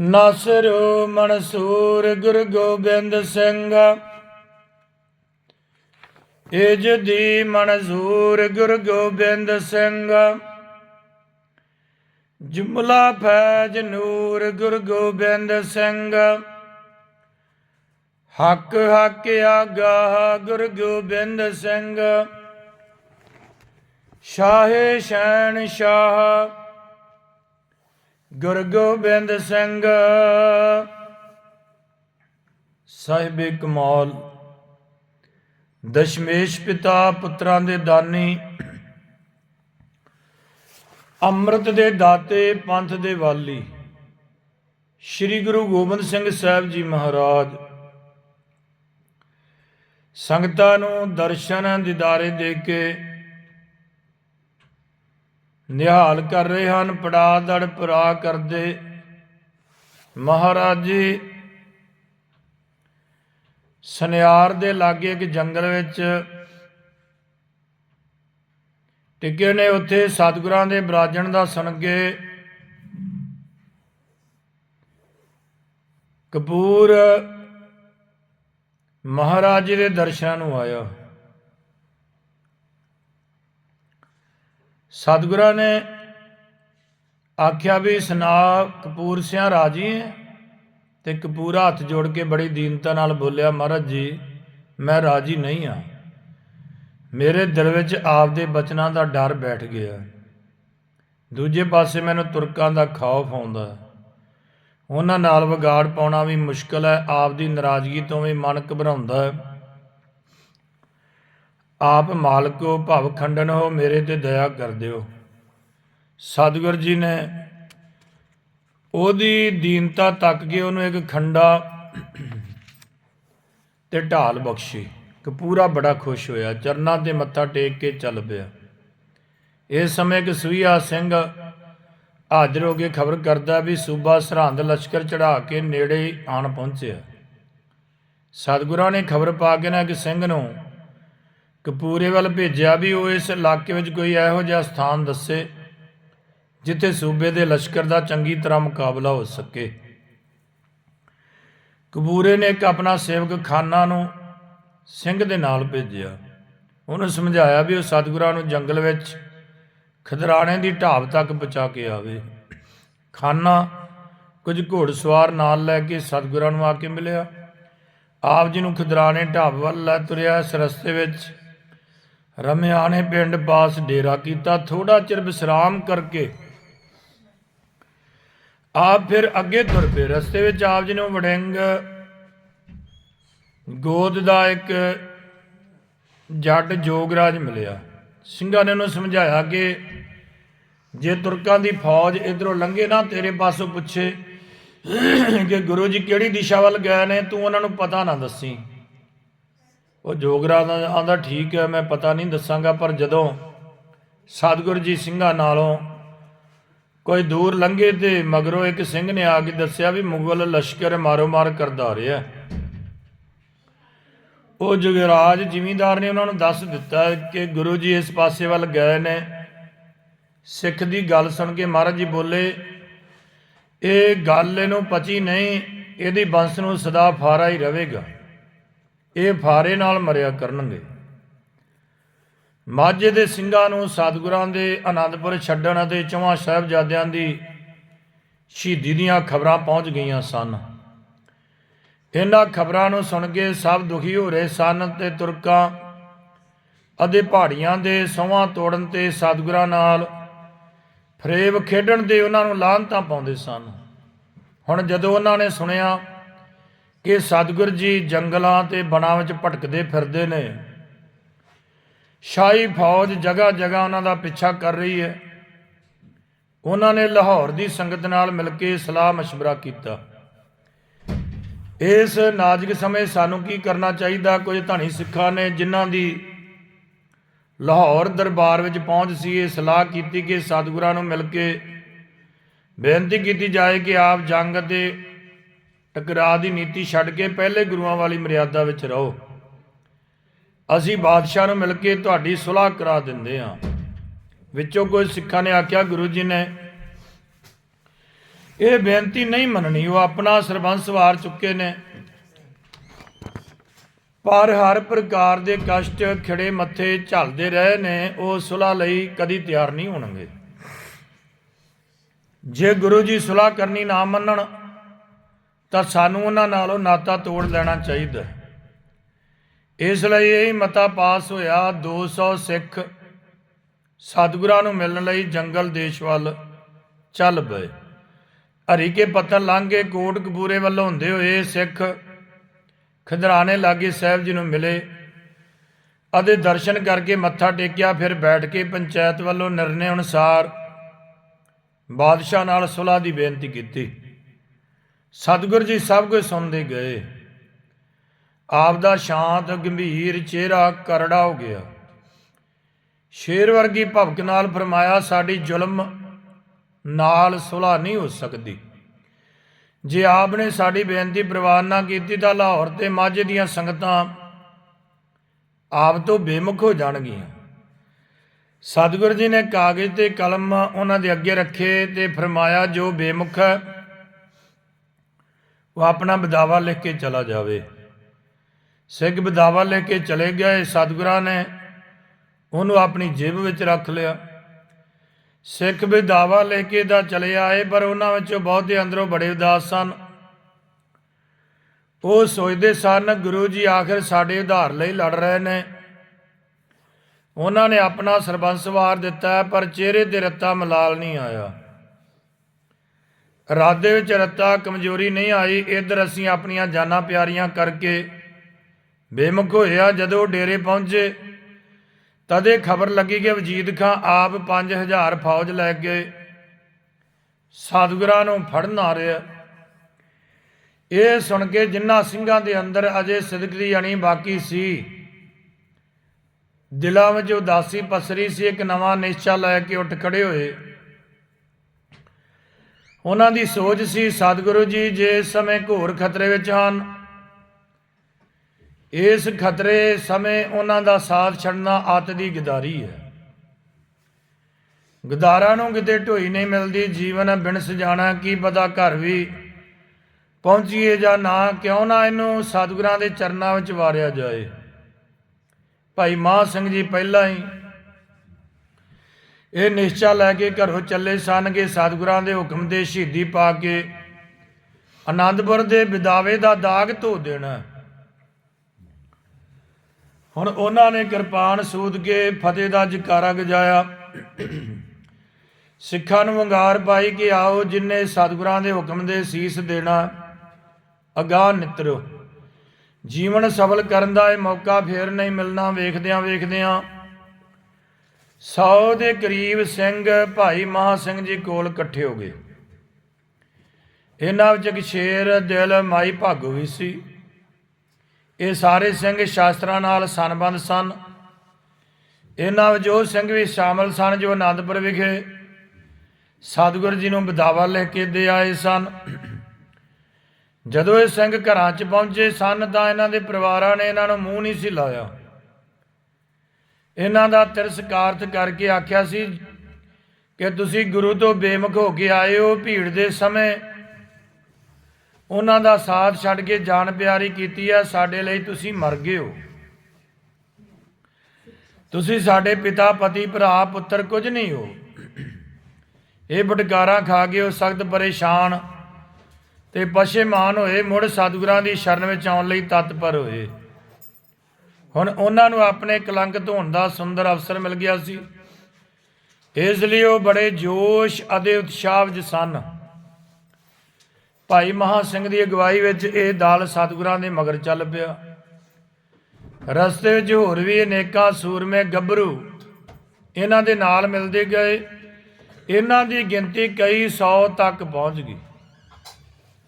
ਨਾਸਰ ਮਨਸੂਰ ਗੁਰੂ ਗੋਬਿੰਦ ਸਿੰਘ। ਇਜ ਦੀ ਮਨਜ਼ੂਰ ਗੁਰੂ ਗੋਬਿੰਦ ਸਿੰਘ। ਜੁਮਲਾ ਫੈਜ ਨੂਰ ਗੁਰੂ ਗੋਬਿੰਦ ਸਿੰਘ। ਹੱਕ ਹੱਕ ਆਗਾ ਗੁਰੂ ਗੋਬਿੰਦ ਸਿੰਘ। ਸ਼ਾਹੇ ਸ਼ੈਨ ਸ਼ਾਹ ਗੁਰੂ ਗੋਬਿੰਦ ਸਿੰਘ। ਸਾਹਿਬੇ ਕਮਾਲ। ਦਸ਼ਮੇਸ਼ ਪਿਤਾ ਪੁੱਤਰਾਂ ਦੇ ਦਾਨੀ। ਅੰਮ੍ਰਿਤ ਦੇ ਦਾਤੇ ਪੰਥ ਦੇ ਵਾਲੀ। ਸ੍ਰੀ ਗੁਰੂ ਗੋਬਿੰਦ ਸਿੰਘ ਸਾਹਿਬ ਜੀ ਮਹਾਰਾਜ। ਸੰਗਤਾਂ ਨੂੰ ਦਰਸ਼ਨ ਦਿਦਾਰੇ ਦੇ ਕੇ ਨਿਹਾਲ ਕਰ ਰਹੇ ਹਨ, ਪੜਾ ਦੜ ਪਰਾ ਕਰਦੇ। ਮਹਾਰਾਜ ਜੀ, ਸਨਿਆਰ ਦੇ ਲਾਗੇ ਇੱਕ ਜੰਗਲ ਵਿੱਚ ਟਿੱਕੇ ਨੇ ਉੱਥੇ ਸਤਿਗੁਰਾਂ ਦੇ ਬਰਾਜਣ ਦਾ ਸੁਣ ਕੇ ਕਪੂਰ ਮਹਾਰਾਜ ਜੀ ਦੇ ਦਰਸ਼ਨਾਂ ਨੂੰ ਆਇਆ। ਸਤਿਗੁਰਾਂ ਨੇ ਆਖਿਆ ਵੀ ਸੁਨਾ ਕਪੂਰ ਸਿਆਂ ਰਾਜੀ ਹੈ ਤੇ ਕਪੂਰਾ ਹੱਥ ਜੋੜ ਕੇ ਬੜੀ ਦੀਨਤਾ ਨਾਲ ਬੋਲਿਆ, ਮਹਾਰਾਜ ਜੀ, ਮੈਂ ਰਾਜੀ ਨਹੀਂ ਆ। ਮੇਰੇ ਦਿਲ ਵਿੱਚ ਆਪ ਦੇ ਬਚਨਾਂ ਦਾ ਡਰ ਬੈਠ ਗਿਆ। ਦੂਜੇ ਪਾਸੇ ਮੈਨੂੰ ਤੁਰਕਾਂ ਦਾ ਖੌਫ ਆਉਂਦਾ। ਉਹਨਾਂ ਨਾਲ ਵਿਗਾੜ ਪਾਉਣਾ ਵੀ ਮੁਸ਼ਕਲ ਹੈ ਆਪ ਦੀ ਨਾਰਾਜ਼ਗੀ ਤੋਂ ਵੀ ਮਨ ਘਬਰਾਉਂਦਾ ਹੈ। ਆਪ ਮਾਲਕੋ ਭਵ ਖੰਡਨ ਹੋ, ਮੇਰੇ ਤੇ ਦਇਆ ਕਰ ਦਿਓ ਸਤਿਗੁਰ ਜੀ ਨੇ ਉਹਦੀ ਦੀਨਤਾ ਤੱਕ ਕੇ ਉਹਨੂੰ ਇੱਕ ਖੰਡਾ ਤੇ ਢਾਲ ਬਖਸ਼ੀ। ਕਪੂਰਾ ਬੜਾ ਖੁਸ਼ ਹੋਇਆ। ਚਰਨਾਂ ਤੇ ਮੱਥਾ ਟੇਕ ਕੇ ਚੱਲ ਪਿਆ। ਇਸ ਸਮੇਂ ਕਸੂਆ ਸਿੰਘ ਹਾਜ਼ਰ ਹੋ ਕੇ ਖਬਰ ਕਰਦਾ ਵੀ ਸੂਬਾ ਸਰਹੰਦ ਲਸ਼ਕਰ ਚੜਾ ਕੇ ਨੇੜੇ ਹੀ ਆਣ ਪਹੁੰਚਿਆ। ਸਤਿਗੁਰਾਂ ਨੇ ਖਬਰ ਪਾ ਕੇ ਨਾ ਕਿ ਸਿੰਘ ਨੂੰ ਕਪੂਰੇ ਵੱਲ ਭੇਜਿਆ ਵੀ ਉਹ ਇਸ ਇਲਾਕੇ ਵਿੱਚ ਕੋਈ ਇਹੋ ਜਿਹਾ ਸਥਾਨ ਦੱਸੇ, ਜਿੱਥੇ ਸੂਬੇ ਦੇ ਲਸ਼ਕਰ ਦਾ ਚੰਗੀ ਤਰ੍ਹਾਂ ਮੁਕਾਬਲਾ ਹੋ ਸਕੇ। ਕਪੂਰੇ ਨੇ ਇੱਕ ਆਪਣਾ ਸੇਵਕ ਖਾਨਾ ਨੂੰ ਸਿੰਘ ਦੇ ਨਾਲ ਭੇਜਿਆ। ਉਹਨੂੰ ਸਮਝਾਇਆ ਵੀ ਉਹ ਸਤਿਗੁਰਾਂ ਨੂੰ ਜੰਗਲ ਵਿੱਚ ਖਦਰਾਣੇ ਦੀ ਢਾਬ ਤੱਕ ਪਹੁੰਚਾ ਕੇ ਆਵੇ। ਖਾਨਾ ਕੁਝ ਘੋੜਸਵਾਰ ਨਾਲ ਲੈ ਕੇ ਸਤਿਗੁਰਾਂ ਨੂੰ ਆ ਕੇ ਮਿਲਿਆ। ਆਪ ਜੀ ਨੂੰ ਖਦਰਾਣੇ ਢਾਬ ਵੱਲ ਲੈ ਤੁਰਿਆ। ਇਸ ਰਸਤੇ ਵਿੱਚ ਰਮਿਆ ਨੇ ਪਿੰਡ ਪਾਸ ਡੇਰਾ ਕੀਤਾ ਥੋੜਾ ਚਿਰ ਵਿਸਰਾਮ ਕਰਕੇ ਆਪ ਫਿਰ ਅੱਗੇ ਤੁਰ ਪਏ। ਰਸਤੇ ਵਿੱਚ ਆਪ ਜੀ ਨੂੰ ਵੜਿੰਗ ਗੋਦ ਦਾ ਇੱਕ ਜੱਟ ਜੋਗਰਾਜ ਮਿਲਿਆ। ਸਿੰਘਾਂ ਨੇ ਉਹਨੂੰ ਸਮਝਾਇਆ ਕਿ ਜੇ ਤੁਰਕਾਂ ਦੀ ਫੌਜ ਇਧਰੋਂ ਲੰਘੇ ਨਾ, ਤੇਰੇ ਪਾਸੋਂ ਪੁੱਛੇ ਕਿ ਗੁਰੂ ਜੀ ਕਿਹੜੀ ਦਿਸ਼ਾ ਵੱਲ ਗਏ ਨੇ, ਤੂੰ ਉਹਨਾਂ ਨੂੰ ਪਤਾ ਨਾ ਦੱਸੀ। ਉਹ ਜੋਗਰਾਜ ਆਂਦਾ, ਠੀਕ ਹੈ, ਮੈਂ ਪਤਾ ਨਹੀਂ ਦੱਸਾਂਗਾ, ਪਰ ਜਦੋਂ ਸਤਿਗੁਰੂ ਜੀ ਸਿੰਘਾਂ ਨਾਲੋਂ ਕੋਈ ਦੂਰ ਲੰਘੇ ਤੇ ਮਗਰੋਂ ਇੱਕ ਸਿੰਘ ਨੇ ਆ ਕੇ ਦੱਸਿਆ ਵੀ ਮੁਗਲ ਲਸ਼ਕਰ ਮਾਰੋ ਮਾਰ ਕਰਦਾ ਰਿਹਾ ਉਹ ਜੁਗਰਾਜ ਜ਼ਿਮੀਂਦਾਰ ਨੇ ਉਹਨਾਂ ਨੂੰ ਦੱਸ ਦਿੱਤਾ ਕਿ ਗੁਰੂ ਜੀ ਇਸ ਪਾਸੇ ਵੱਲ ਗਏ ਨੇ। ਸਿੱਖ ਦੀ ਗੱਲ ਸੁਣ ਕੇ ਮਹਾਰਾਜ ਜੀ ਬੋਲੇ, ਇਹ ਗੱਲ ਇਹਨੂੰ ਪਚੀ ਨਹੀਂ, ਇਹਦੀ ਬੰਸ ਨੂੰ ਸਦਾ ਫਾਰਾ ਹੀ ਰਹੇਗਾ। ਇਹ ਫਾਰੇ ਨਾਲ ਮਰਿਆ ਕਰਨਗੇ। ਮਾਝੇ ਦੇ ਸਿੰਘਾਂ ਨੂੰ ਸਤਿਗੁਰਾਂ ਦੇ ਆਨੰਦਪੁਰ ਛੱਡਣ ਅਤੇ ਚੌਹਾਂ ਸਾਹਿਬਜ਼ਾਦਿਆਂ ਦੀ ਸ਼ਹੀਦੀ ਦੀਆਂ ਖਬਰਾਂ ਪਹੁੰਚ ਗਈਆਂ ਸਨ। ਇਹਨਾਂ ਖਬਰਾਂ ਨੂੰ ਸੁਣ ਕੇ ਸਭ ਦੁਖੀ ਹੋ ਰਹੇ ਸਨ ਤੇ ਤੁਰਕਾਂ ਅਤੇ ਪਹਾੜੀਆਂ ਦੇ ਸੋਹਾਂ ਤੋੜਨ ਤੇ ਸਤਿਗੁਰਾਂ ਨਾਲ ਫਰੇਬ ਖੇਡਣ ਦੇ ਉਹਨਾਂ ਨੂੰ ਲਾਹਨਤਾਂ ਪਾਉਂਦੇ ਸਨ। ਹੁਣ ਜਦੋਂ ਉਹਨਾਂ ਨੇ ਸੁਣਿਆ ਕਿ ਸਤਗੁਰ ਜੀ ਜੰਗਲਾਂ ਤੇ ਬਣਾ ਵਿੱਚ ਭਟਕਦੇ ਫਿਰਦੇ ਨੇ। ਸ਼ਾਹੀ ਫੌਜ ਜਗਾ ਜਗਾ ਉਹਨਾਂ ਦਾ ਪਿੱਛਾ ਕਰ ਰਹੀ ਹੈ। ਉਹਨਾਂ ਨੇ ਲਾਹੌਰ ਦੀ ਸੰਗਤ ਨਾਲ ਮਿਲ ਕੇ ਸਲਾਹ مشਵਰਾ ਕੀਤਾ। ਇਸ ਨਾਜ਼ੁਕ ਸਮੇਂ ਸਾਨੂੰ ਕੀ ਕਰਨਾ ਚਾਹੀਦਾ? ਕੁਝ ਧਣੀ ਸਿੱਖਾਂ ਨੇ ਜਿਨ੍ਹਾਂ ਦੀ ਲਾਹੌਰ ਦਰਬਾਰ ਵਿੱਚ ਪਹੁੰਚ ਸੀ, ਇਹ ਸਲਾਹ ਕੀਤੀ ਕਿ ਸਤਿਗੁਰਾਂ ਨੂੰ ਮਿਲ ਕੇ ਬੇਨਤੀ ਕੀਤੀ ਜਾਏ ਕਿ ਆਪ ਜੰਗ ਦੇ ਟਕਰਾਅ ਦੀ ਨੀਤੀ ਛੱਡ ਕੇ ਪਹਿਲੇ ਗੁਰੂਆਂ ਵਾਲੀ ਮਰਿਆਦਾ ਵਿੱਚ ਰਹੋ। ਅਸੀਂ ਬਾਦਸ਼ਾਹ ਨੂੰ ਮਿਲ ਕੇ ਤੁਹਾਡੀ ਸੁਲਾਹ ਕਰਾ ਦਿੰਦੇ ਹਾਂ। ਵਿੱਚੋਂ ਕੋਈ ਸਿੱਖਾਂ ਨੇ ਆਖਿਆ, ਗੁਰੂ ਜੀ ਨੇ ਇਹ ਬੇਨਤੀ ਨਹੀਂ ਮੰਨਣੀ, ਉਹ ਆਪਣਾ ਸਰਬੰਸ ਵਾਰ ਚੁੱਕੇ ਨੇ। ਪਰ ਹਰ ਪ੍ਰਕਾਰ ਦੇ ਕਸ਼ਟ, ਖਿੜੇ ਮੱਥੇ ਝੱਲਦੇ ਰਹੇ ਨੇ, ਉਹ ਸੁਲਾ ਲਈ ਕਦੀ ਤਿਆਰ ਨਹੀਂ ਹੋਣਗੇ। ਜੇ ਗੁਰੂ ਜੀ ਸੁਲਾ ਕਰਨੀ ਨਾ ਮੰਨਣ ਤਾਂ ਸਾਨੂੰ ਉਹਨਾਂ ਨਾਲੋਂ ਨਾਤਾ ਤੋੜ ਲੈਣਾ ਚਾਹੀਦਾ ਇਸ ਲਈ ਇਹ ਮਤਾ ਪਾਸ ਹੋਇਆ 200 ਸਿੱਖ ਸਤਿਗੁਰਾਂ ਨੂੰ ਮਿਲਣ ਲਈ ਜੰਗਲ ਦੇਸ਼ ਵੱਲ ਚੱਲ ਪਏ। ਹਰੀ ਕੇ ਪਤਨ ਲੰਘ ਕੋਟ ਕਪੂਰੇ ਵੱਲੋਂ ਹੁੰਦੇ ਹੋਏ ਸਿੱਖ ਖਿਦਰਾਣੇ ਲਾਗੇ ਸਾਹਿਬ ਜੀ ਨੂੰ ਮਿਲੇ ਅਤੇ ਦਰਸ਼ਨ ਕਰਕੇ ਮੱਥਾ ਟੇਕਿਆ, ਫਿਰ ਬੈਠ ਕੇ ਪੰਚਾਇਤ ਵੱਲੋਂ ਨਿਰਣੇ ਅਨੁਸਾਰ ਬਾਦਸ਼ਾਹ ਨਾਲ ਸੁਲ੍ਹਾ ਦੀ ਬੇਨਤੀ ਕੀਤੀ। ਸਤਿਗੁਰ ਜੀ ਸਭ ਕੁਝ ਸੁਣਦੇ ਗਏ। ਆਪ ਦਾ ਸ਼ਾਂਤ ਗੰਭੀਰ ਚਿਹਰਾ ਕਰੜਾ ਹੋ ਗਿਆ। ਸ਼ੇਰ ਵਰਗੀ ਭਵਕ ਨਾਲ ਫਰਮਾਇਆ, ਸਾਡੀ ਜ਼ੁਲਮ ਨਾਲ ਸੁਲ੍ਹਾ ਨਹੀਂ ਹੋ ਸਕਦੀ। ਜੇ ਆਪ ਨੇ ਸਾਡੀ ਬੇਨਤੀ ਪ੍ਰਵਾਨ ਨਾ ਕੀਤੀ ਤਾਂ ਲਾਹੌਰ ਤੇ ਮਾਝੇ ਦੀਆਂ ਸੰਗਤਾਂ ਆਪ ਤੋਂ ਬੇਮੁਖ ਹੋ ਜਾਣਗੀਆਂ। ਸਤਿਗੁਰੂ ਜੀ ਨੇ ਕਾਗਜ਼ ਤੇ ਕਲਮ ਉਹਨਾਂ ਦੇ ਅੱਗੇ ਰੱਖੇ ਤੇ ਫਰਮਾਇਆ, ਜੋ ਬੇਮੁਖ ਹੈ ਉਹ ਆਪਣਾ ਬਦਾਵਾ ਲਿਖ ਕੇ ਚਲਾ ਜਾਵੇ। ਸਿੱਖ ਬਦਾਵਾ ਲੈ ਕੇ ਚਲੇ ਗਏ ਸਤਿਗੁਰਾਂ ਨੇ, ਉਹਨੂੰ ਆਪਣੀ ਜੇਬ ਵਿੱਚ ਰੱਖ ਲਿਆ। ਸਿੱਖ ਬਦਾਵਾ ਲੈ ਕੇ ਤਾਂ ਚਲੇ ਆਏ, ਪਰ ਉਹਨਾਂ ਵਿੱਚੋਂ ਬਹੁਤੇ ਅੰਦਰੋਂ ਬੜੇ ਉਦਾਸ ਸਨ। ਉਹ ਸੋਚਦੇ ਸਨ, ਗੁਰੂ ਜੀ ਆਖਿਰ ਸਾਡੇ ਉਧਾਰ ਲਈ ਲੜ ਰਹੇ ਨੇ। ਉਹਨਾਂ ਨੇ ਆਪਣਾ ਸਰਬੰਸ ਵਾਰ ਦਿੱਤਾ, ਪਰ ਚਿਹਰੇ ਤੇ ਰੱਤਾ ਮਲਾਲ ਨਹੀਂ ਆਇਆ। ਇਰਾਦੇ ਵਿੱਚ ਰੱਤਾ ਕਮਜ਼ੋਰੀ ਨਹੀਂ ਆਈ, ਇੱਧਰ ਅਸੀਂ ਆਪਣੀਆਂ ਜਾਨਾਂ ਪਿਆਰੀਆਂ ਕਰਕੇ ਬੇਮੁਖ ਹੋਇਆ। ਜਦੋਂ ਡੇਰੇ ਪਹੁੰਚੇ, ਤਦੇ ਖਬਰ ਲੱਗੀ ਕਿ ਵਜੀਦ ਖਾਂ ਆਪ 5000 ਫੌਜ ਲੈ ਕੇ ਸਤਿਗੁਰਾਂ ਨੂੰ ਫੜਨ ਆ ਰਿਹਾ। ਇਹ ਸੁਣ ਕੇ ਜਿਨ੍ਹਾਂ ਸਿੰਘਾਂ ਦੇ ਅੰਦਰ ਅਜੇ ਸਿਦਕ ਦੀ ਅਣੀ ਬਾਕੀ ਸੀ, ਦਿਲਾਂ ਵਿੱਚ ਉਦਾਸੀ ਪਸਰੀ ਸੀ। ਇੱਕ ਨਵਾਂ ਨਿਸ਼ਚਾ ਲੈ ਕੇ ਉੱਠ ਖੜੇ ਹੋਏ। ਉਹਨਾਂ ਦੀ ਸੋਚ ਸੀ, ਸਤਿਗੁਰੂ ਜੀ, ਜੇ ਸਮੇਂ ਘੋਰ ਖਤਰੇ ਵਿੱਚ ਹਨ, ਇਸ ਖਤਰੇ ਸਮੇਂ ਉਹਨਾਂ ਦਾ ਸਾਥ ਛੱਡਣਾ ਆਤ ਦੀ ਗਦਾਰੀ ਹੈ। ਗਦਾਰਾਂ ਨੂੰ ਕਿਤੇ ਢੋਈ ਨਹੀਂ ਮਿਲਦੀ, ਜੀਵਨ ਬਿਨ ਸਜਾਣਾ ਕੀ ਪਤਾ ਘਰ ਵੀ ਪਹੁੰਚੀਏ ਜਾਂ ਨਾ, ਕਿਉਂ ਨਾ ਇਹਨੂੰ ਸਤਿਗੁਰਾਂ ਦੇ ਚਰਨਾਂ ਵਿੱਚ ਵਾਰਿਆ ਜਾਏ। ਭਾਈ ਮਹਾਂ ਸਿੰਘ ਜੀ, ਪਹਿਲਾਂ ਹੀ ਇਹ ਨਿਸ਼ਚਾ ਲੈ ਕੇ ਘਰੋਂ ਚੱਲੇ ਸਨ ਕਿ ਸਤਿਗੁਰਾਂ ਦੇ ਹੁਕਮ ਦੇ ਸ਼ਹੀਦੀ ਪਾ ਕੇ। ਆਨੰਦਪੁਰ ਦੇ ਵਿਦਾਵੇ ਦਾ ਦਾਗ ਧੋ ਦੇਣਾ। ਹੁਣ ਉਹਨਾਂ ਨੇ ਕਿਰਪਾਨ ਸੂਦ ਕੇ ਫਤਿਹ ਦਾ ਜਕਾਰਾ ਗਜਾਇਆ। ਸਿੱਖਾਂ ਨੂੰ ਵੰਗਾਰ ਪਾਈ ਕਿ ਆਓ ਜਿਨਨੇ ਸਤਿਗੁਰਾਂ ਦੇ ਹੁਕਮ ਦੇ ਸੀਸ ਦੇਣਾ, ਅਗਾਹ ਨਿਤਰੋ। ਜੀਵਨ ਸਫਲ ਕਰਨ ਦਾ ਇਹ ਮੌਕਾ ਫੇਰ ਨਹੀਂ ਮਿਲਣਾ ਵੇਖਦਿਆਂ ਵੇਖਦਿਆਂ 100 ਦੇ ਕਰੀਬ ਸਿੰਘ ਭਾਈ ਮਹਾ ਸਿੰਘ ਜੀ ਕੋਲ ਇਕੱਠੇ ਹੋ ਗਏ। ਇਹਨਾਂ ਵਿੱਚ ਇੱਕ ਸ਼ੇਰ, ਦਿਲ, ਮਾਈ, ਭਾਗੋ ਵੀ ਸੀ। ਇਹ ਸਾਰੇ ਸਿੰਘ ਸ਼ਾਸਤਰਾਂ ਨਾਲ ਸੰਬੰਧ ਸਨ। ਇਹਨਾਂ ਵਿੱਚ ਉਹ ਸਿੰਘ ਵੀ ਸ਼ਾਮਲ ਸਨ ਜੋ ਆਨੰਦਪੁਰ ਵਿਖੇ ਸਤਿਗੁਰੂ ਜੀ ਨੂੰ ਬਦਾਵਾ ਲੈ ਕੇ ਦੇ ਆਏ ਸਨ। ਜਦੋਂ ਇਹ ਸਿੰਘ ਘਰਾਂ 'ਚ ਪਹੁੰਚੇ ਸਨ ਤਾਂ ਇਹਨਾਂ ਦੇ ਪਰਿਵਾਰਾਂ ਨੇ ਇਹਨਾਂ ਨੂੰ ਮੂੰਹ ਨਹੀਂ ਸੀ ਲਾਇਆ। ਇਹਨਾਂ ਦਾ ਤਿਰਸਕਾਰਤ ਕਰਕੇ ਆਖਿਆ ਸੀ ਕਿ ਤੁਸੀਂ ਗੁਰੂ ਤੋਂ ਬੇਮੁਖ ਹੋ ਕੇ ਆਏ ਹੋ, ਭੀੜ ਦੇ ਸਮੇਂ। ਉਹਨਾਂ ਦਾ ਸਾਥ ਛੱਡ ਕੇ ਜਾਨ ਪਿਆਰੀ ਕੀਤੀ ਹੈ, ਸਾਡੇ ਲਈ ਤੁਸੀਂ ਮਰ ਗਏ ਹੋ। ਤੁਸੀਂ ਸਾਡੇ ਪਿਤਾ, ਪਤੀ, ਭਰਾ, ਪੁੱਤਰ ਕੁਝ ਨਹੀਂ ਹੋ। ਇਹ ਬਟਕਾਰਾ ਖਾ ਕੇ ਉਹ ਸਖਤ ਪਰੇਸ਼ਾਨ ਤੇ ਪਛੇਮਾਨ ਹੋਏ, ਮੁੜ ਸਤਿਗੁਰਾਂ ਦੀ ਸ਼ਰਨ ਵਿੱਚ ਆਉਣ ਲਈ ਤਤਪਰ ਹੋਏ। ਹੁਣ ਉਹਨਾਂ ਨੂੰ ਆਪਣੇ ਕਲੰਕ ਧੋਣ ਦਾ ਸੁੰਦਰ ਅਵਸਰ ਮਿਲ ਗਿਆ ਸੀ। ਇਸ ਲਈ ਉਹ ਬੜੇ ਜੋਸ਼ ਅਤੇ ਉਤਸ਼ਾਹ ਵਿੱਚ ਸਨ। ਭਾਈ ਮਹਾ ਸਿੰਘ ਦੀ ਅਗਵਾਈ ਵਿੱਚ ਇਹ ਦਲ ਸਤਿਗੁਰਾਂ ਦੇ ਮਗਰ ਚੱਲ ਪਿਆ। ਰਸਤੇ ਵਿੱਚ ਹੋਰ ਵੀ ਅਨੇਕਾਂ ਸੂਰਮੇ ਗੱਭਰੂ ਇਹਨਾਂ ਦੇ ਨਾਲ ਮਿਲਦੇ ਗਏ। ਇਹਨਾਂ ਦੀ ਗਿਣਤੀ ਕਈ ਸੌ ਤੱਕ ਪਹੁੰਚ ਗਈ।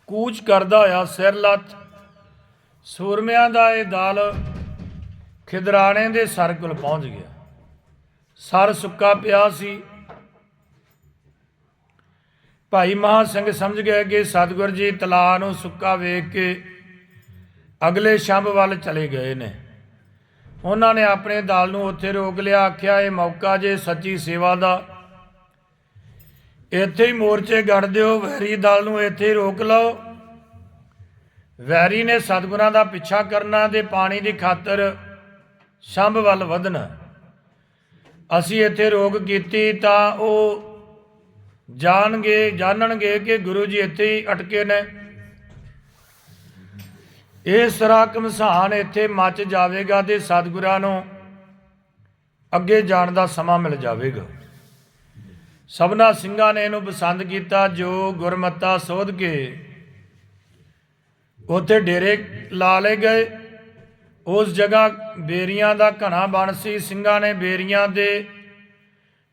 ਕੂਚ ਕਰਦਾ ਹੋਇਆ ਸਿਰ ਲੱਤ ਸੂਰਮਿਆਂ ਦਾ ਇਹ ਦਲ ਖਿਦਰਾਣੇ ਦੇ ਸਰ ਕੋਲ ਪਹੁੰਚ ਗਿਆ। ਸਰ ਸੁੱਕਾ ਪਿਆ ਸੀ। ਭਾਈ ਮਹਾ ਸਿੰਘ ਸਮਝ ਗਏ ਕਿ ਸਤਿਗੁਰ ਜੀ ਤਲਾਅ ਨੂੰ ਸੁੱਕਾ ਵੇਖ ਕੇ ਅਗਲੇ ਸ਼ੰਭ ਵੱਲ ਚਲੇ ਗਏ ਨੇ। ਉਹਨਾਂ ਨੇ ਆਪਣੇ ਦਲ ਨੂੰ ਉੱਥੇ ਰੋਕ ਲਿਆ, ਆਖਿਆ, ਇਹ ਮੌਕਾ ਜੇ ਸੱਚੀ ਸੇਵਾ ਦਾ, ਇੱਥੇ ਹੀ ਮੋਰਚੇ ਗੜ ਦਿਓ, ਵੈਰੀ ਦਲ ਨੂੰ ਇੱਥੇ ਰੋਕ ਲਓ। ਵੈਰੀ ਨੇ ਸਤਿਗੁਰਾਂ ਦਾ ਪਿੱਛਾ ਕਰਨਾ ਤੇ ਪਾਣੀ ਦੀ ਖਾਤਰ ਸ਼ੰਭ ਵੱਲ ਵਧਣ। ਅਸੀਂ ਇੱਥੇ ਰੋਕ ਕੀਤੀ ਤਾਂ ਉਹ ਜਾਣਗੇ, ਜਾਣਨਗੇ ਕਿ ਗੁਰੂ ਜੀ ਇੱਥੇ ਹੀ ਅਟਕੇ ਨੇ। ਇਸ ਤਰ੍ਹਾਂ ਘਮਸਾਨ ਇੱਥੇ ਮੱਚ ਜਾਵੇਗਾ ਤੇ ਸਤਿਗੁਰਾਂ ਨੂੰ ਅੱਗੇ ਜਾਣ ਦਾ ਸਮਾਂ ਮਿਲ ਜਾਵੇਗਾ। ਸਭਨਾ ਸਿੰਘਾਂ ਨੇ ਇਹਨੂੰ ਪਸੰਦ ਕੀਤਾ, ਜੋ ਗੁਰਮੱਤਾ ਸੋਧ ਕੇ ਉੱਥੇ ਡੇਰੇ ਲਾ ਲਏ ਗਏ। ਉਸ ਜਗ੍ਹਾ ਬੇਰੀਆਂ ਦਾ ਘਣਾ ਬਣ ਸੀ। ਸਿੰਘਾਂ ਨੇ ਬੇਰੀਆਂ ਦੇ